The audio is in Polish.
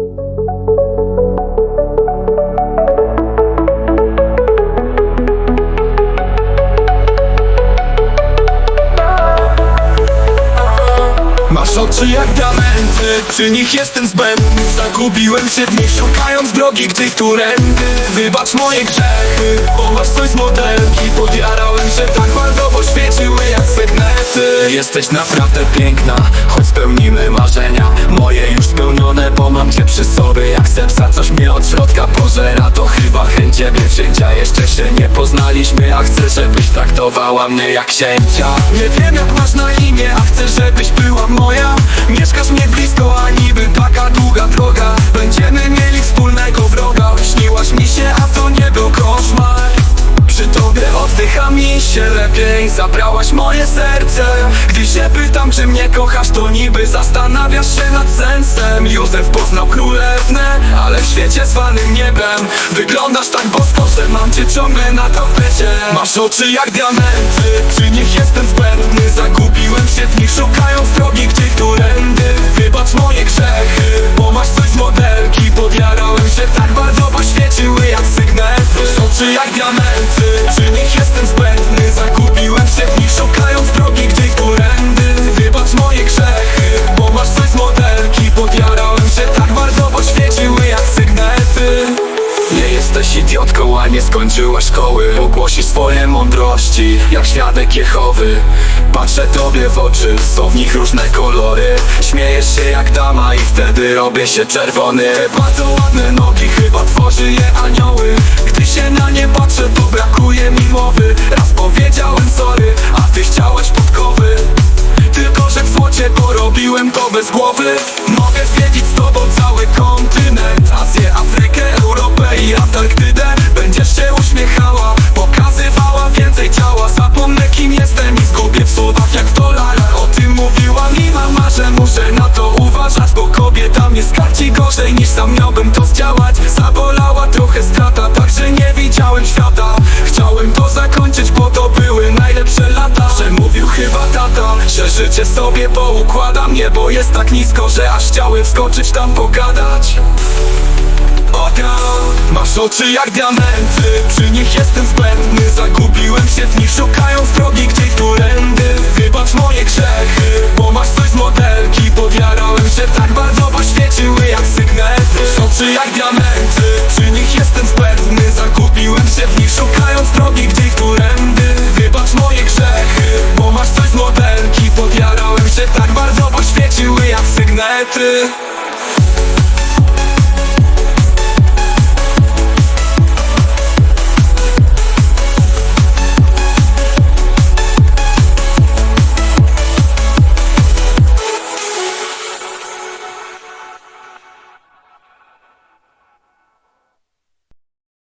Masz oczy jak diamenty, przy nich jestem zbędny. Zagubiłem się w nich szukając drogi gdzieś którędy. Wybacz moje grzechy, bo masz coś z modelki. Podjarałem się tak bardzo, bo świeciły jak sygnety Jesteś naprawdę piękna, choć spełnimy marzenia. Moje spełnione, bo mam cię przy sobie. Jak sepsa, coś mnie od środka pożera. To chyba chęć ciebie przyjęcia Jeszcze się nie poznaliśmy, a chcę, żebyś traktowała mnie jak księcia. Nie wiem jak masz na imię, a chcę, żebyś była moja. Mieszkasz mnie blisko, Zabrałaś moje serce. Gdy się pytam, czy mnie kochasz To niby zastanawiasz się nad sensem. Józef poznał królewnę Ale w świecie zwanym niebem. Wyglądasz tak bosko, że mam cię ciągle na tapecie. Masz oczy jak diamenty Przy nich jestem zbędny. Zagubiłem się w nich szukając drogi gdzieś którędy. Wybacz moje grzechy Bo masz coś z modelki. Podjarałem się tak bardzo, bo świeciły jak sygnety. Masz oczy jak diamenty Przy nich jestem zbędny jesteś idiotką, a nie skończyłaś szkoły. Ogłosisz swoje mądrości, jak świadek Jehowy. Patrzę tobie w oczy, są w nich różne kolory. Śmiejesz się jak dama i wtedy robię się czerwony. Bardzo ładne nogi, chyba tworzy je anioły. Gdy się na nie patrzę, to brakuje mi mowy. Raz powiedziałem sorry, a ty chciałeś podkowy. Tylko, że w złocie porobiłem to bez głowy. Mogę zwiedzić życie sobie poukładam. Niebo jest tak nisko, że aż chciałem wskoczyć tam pogadać. O tak, masz oczy jak diamenty. Przy nich jestem Bo